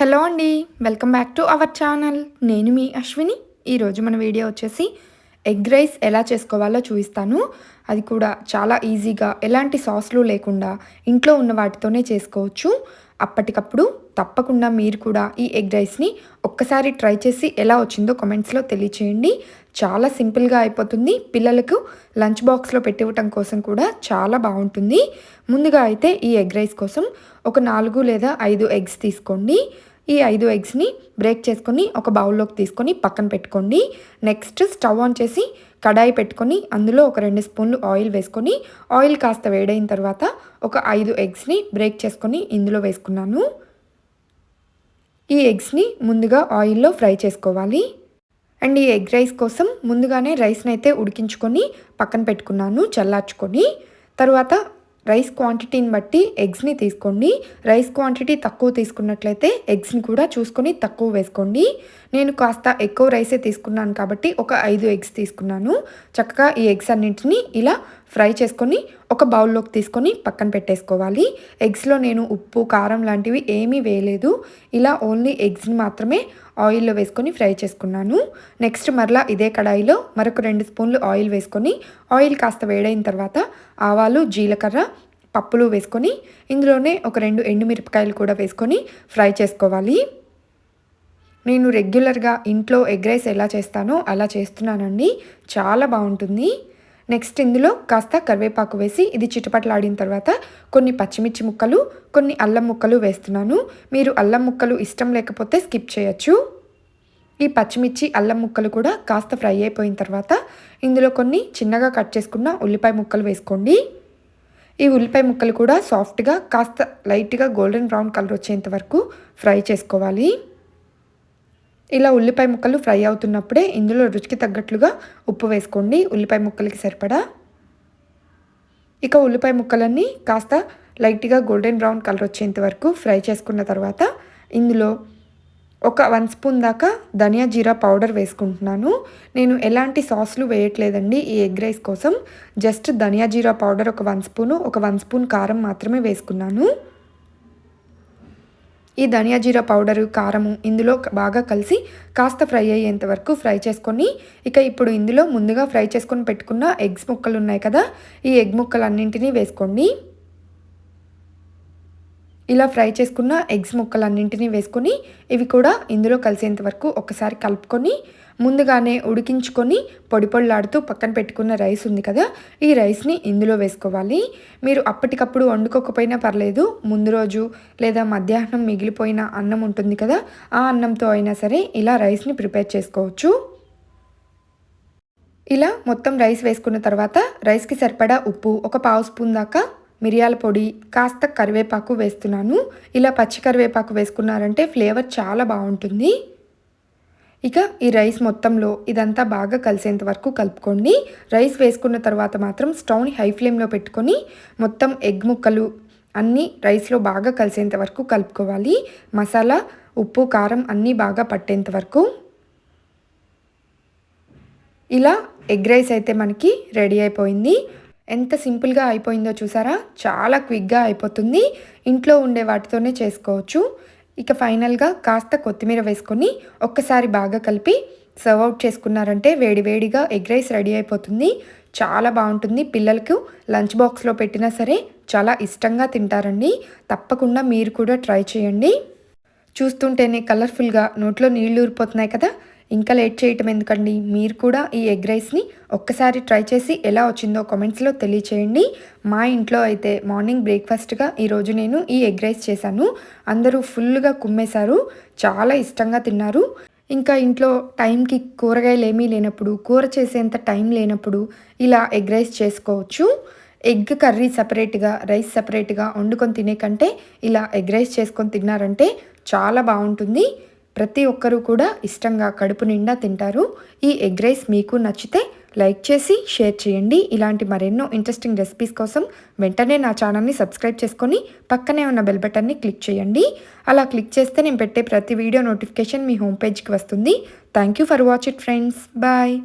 Hello అండి welcome back to our channel. నేను మీ అశ్విని. ఈరోజు మన వీడియో వచ్చేసి ఎగ్ రైస్ ఎలా చేసుకోవాలో చూపిస్తాను. అది కూడా చాలా ఈజీగా ఎలాంటి సాస్లు లేకుండా ఇంట్లో ఉన్న వాటితోనే చేసుకోవచ్చు. అప్పటికప్పుడు తప్పకుండా మీరు కూడా ఈ ఎగ్ రైస్ని ఒక్కసారి ట్రై చేసి ఎలా వచ్చిందో కమెంట్స్లో తెలియచేయండి. చాలా సింపుల్గా అయిపోతుంది. పిల్లలకు లంచ్ బాక్స్లో పెట్టివ్వటం కోసం కూడా చాలా బాగుంటుంది. ముందుగా అయితే ఈ ఎగ్ రైస్ కోసం ఒక నాలుగు లేదా ఐదు ఎగ్స్ తీసుకోండి. ఈ ఐదు ఎగ్స్ని బ్రేక్ చేసుకొని ఒక బౌల్లోకి తీసుకొని పక్కన పెట్టుకోండి. నెక్స్ట్ స్టవ్ ఆన్ చేసి కడాయి పెట్టుకొని అందులో ఒక రెండు స్పూన్లు ఆయిల్ వేసుకొని ఆయిల్ కాస్త వేడైన తర్వాత ఒక ఐదు ఎగ్స్ని బ్రేక్ చేసుకొని ఇందులో వేసుకున్నాను. ఈ ఎగ్స్ని ముందుగా ఆయిల్లో ఫ్రై చేసుకోవాలి. అండ్ ఈ ఎగ్ రైస్ కోసం ముందుగానే రైస్ని అయితే ఉడికించుకొని పక్కన పెట్టుకున్నాను చల్లార్చుకొని. తర్వాత రైస్ క్వాంటిటీని బట్టి ఎగ్స్ని తీసుకోండి. రైస్ క్వాంటిటీ తక్కువ తీసుకున్నట్లయితే ఎగ్స్ని కూడా చూసుకొని తక్కువ వేసుకోండి. నేను కాస్త ఎక్కువ రైసే తీసుకున్నాను కాబట్టి ఒక ఐదు ఎగ్స్ తీసుకున్నాను. చక్కగా ఈ ఎగ్స్ అన్నింటినీ ఇలా ఫ్రై చేసుకొని ఒక బౌల్లోకి తీసుకొని పక్కన పెట్టేసుకోవాలి. ఎగ్స్లో నేను ఉప్పు కారం లాంటివి ఏమీ వేయలేదు. ఇలా ఓన్లీ ఎగ్స్ని మాత్రమే ఆయిల్లో వేసుకొని ఫ్రై చేసుకున్నాను. నెక్స్ట్ మరలా ఇదే కడాయిలో మరొక రెండు స్పూన్లు ఆయిల్ వేసుకొని ఆయిల్ కాస్త వేడైన తర్వాత ఆవాలు జీలకర్ర పప్పులు వేసుకొని ఇందులోనే ఒక రెండు ఎండుమిరపకాయలు కూడా వేసుకొని ఫ్రై చేసుకోవాలి. నేను రెగ్యులర్గా ఇంట్లో ఎగ్ రైస్ ఎలా చేస్తానో అలా చేస్తున్నానండి. చాలా బాగుంటుంది. నెక్స్ట్ ఇందులో కాస్త కరివేపాకు వేసి ఇది చిటపట్లాడిన తర్వాత కొన్ని పచ్చిమిర్చి ముక్కలు కొన్ని అల్లం ముక్కలు వేస్తున్నాను. మీరు అల్లం ముక్కలు ఇష్టం లేకపోతే స్కిప్ చేయొచ్చు. ఈ పచ్చిమిర్చి అల్లం ముక్కలు కూడా కాస్త ఫ్రై అయిపోయిన తర్వాత ఇందులో కొన్ని చిన్నగా కట్ చేసుకున్న ఉల్లిపాయ ముక్కలు వేసుకోండి. ఈ ఉల్లిపాయ ముక్కలు కూడా సాఫ్ట్గా కాస్త లైట్గా గోల్డెన్ బ్రౌన్ కలర్ వచ్చేంత వరకు ఫ్రై చేసుకోవాలి. ఇలా ఉల్లిపాయ ముక్కలు ఫ్రై అవుతున్నప్పుడే ఇందులో రుచికి తగ్గట్లుగా ఉప్పు వేసుకోండి. ఉల్లిపాయ ముక్కలకి సరిపడా ఇక ఉల్లిపాయ ముక్కలన్నీ కాస్త లైట్గా గోల్డెన్ బ్రౌన్ కలర్ వచ్చేంత వరకు ఫ్రై చేసుకున్న తర్వాత ఇందులో ఒక వన్ స్పూన్ దాకా ధనియా జీరా పౌడర్ వేసుకుంటున్నాను. నేను ఎలాంటి సాస్లు వేయట్లేదండి ఈ ఎగ్ రైస్ కోసం. జస్ట్ ధనియా జీరా పౌడర్ ఒక వన్ స్పూను ఒక వన్ స్పూన్ కారం మాత్రమే వేసుకున్నాను. ఈ ధనియా జీరా పౌడరు కారము ఇందులో బాగా కలిసి కాస్త ఫ్రై అయ్యేంత వరకు ఫ్రై చేసుకొని ఇక ఇప్పుడు ఇందులో ముందుగా ఫ్రై చేసుకొని పెట్టుకున్న ఎగ్స్ ముక్కలు ఉన్నాయి కదా ఈ ఎగ్ ముక్కలన్నింటినీ వేసుకోండి. ఇలా ఫ్రై చేసుకున్న ఎగ్స్ ముక్కలన్నింటినీ వేసుకొని ఇవి కూడా ఇందులో కలిసేంత వరకు ఒకసారి కలుపుకొని ముందుగానే ఉడికించుకొని పొడి పొడిలాడుతూ పక్కన పెట్టుకున్న రైస్ ఉంది కదా ఈ రైస్ని ఇందులో వేసుకోవాలి. మీరు అప్పటికప్పుడు వండుకోకపోయినా పర్లేదు ముందు రోజు లేదా మధ్యాహ్నం మిగిలిపోయిన అన్నం ఉంటుంది కదా ఆ అన్నంతో అయినా సరే ఇలా రైస్ని ప్రిపేర్ చేసుకోవచ్చు. ఇలా మొత్తం రైస్ వేసుకున్న తర్వాత రైస్కి సరిపడా ఉప్పు ఒక పావు స్పూన్ దాకా మిరియాల పొడి కాస్త కరివేపాకు వేస్తున్నాను. ఇలా పచ్చి కరివేపాకు వేసుకున్నారంటే ఫ్లేవర్ చాలా బాగుంటుంది. ఇక ఈ రైస్ మొత్తంలో ఇదంతా బాగా కలిసేంత వరకు కలుపుకోండి. రైస్ వేసుకున్న తర్వాత మాత్రం స్టవ్ని హై ఫ్లేమ్లో పెట్టుకొని మొత్తం ఎగ్ ముక్కలు అన్నీ రైస్లో బాగా కలిసేంత వరకు కలుపుకోవాలి. మసాలా ఉప్పు కారం అన్నీ బాగా పట్టేంత వరకు. ఇలా ఎగ్ రైస్ అయితే మనకి రెడీ అయిపోయింది. ఎంత సింపుల్గా అయిపోయిందో చూసారా? చాలా క్విక్గా అయిపోతుంది. ఇంట్లో ఉండే వాటితోనే చేసుకోవచ్చు. ఇక ఫైనల్గా కాస్త కొత్తిమీర వేసుకొని ఒక్కసారి బాగా కలిపి సర్వ్ అవుట్ చేసుకున్నారంటే వేడివేడిగా ఎగ్ రైస్ రెడీ అయిపోతుంది. చాలా బాగుంటుంది. పిల్లలకు లంచ్ బాక్స్లో పెట్టినా సరే చాలా ఇష్టంగా తింటారండి. తప్పకుండా మీరు కూడా ట్రై చేయండి. చూస్తుంటేనే కలర్ఫుల్గా నోట్లో నీళ్ళు ఊరిపోతున్నాయి కదా? ఇంకా లేట్ చేయటం ఎందుకండి? మీరు కూడా ఈ ఎగ్ రైస్ని ఒక్కసారి ట్రై చేసి ఎలా వచ్చిందో కామెంట్స్లో తెలియచేయండి. మా ఇంట్లో అయితే మార్నింగ్ బ్రేక్ఫాస్ట్గా ఈరోజు నేను ఈ ఎగ్ రైస్ చేశాను. అందరూ ఫుల్గా కుమ్మేశారు. చాలా ఇష్టంగా తిన్నారు. ఇంకా ఇంట్లో టైంకి కూరగాయలు ఏమీ లేనప్పుడు కూర చేసేంత టైం లేనప్పుడు ఇలా ఎగ్ రైస్ చేసుకోవచ్చు. ఎగ్ కర్రీ సపరేట్గా రైస్ సపరేట్గా వండుకొని తినే కంటే ఇలా ఎగ్ రైస్ చేసుకొని తిన్నారంటే చాలా బాగుంటుంది. ప్రతి ఒక్కరూ కూడా ఇష్టంగా కడుపు నిండా తింటారు. ఈ ఎగ్ రైస్ మీకు నచ్చితే లైక్ చేసి షేర్ చేయండి. ఇలాంటి మరెన్నో ఇంట్రెస్టింగ్ రెసిపీస్ కోసం వెంటనే నా ఛానల్ని సబ్స్క్రైబ్ చేసుకొని పక్కనే ఉన్న బెల్ బటన్ని క్లిక్ చేయండి. అలా క్లిక్ చేస్తే నేను పెట్టే ప్రతి వీడియో నోటిఫికేషన్ మీ హోమ్ పేజ్కి వస్తుంది. Thank you for watch it friends. Bye.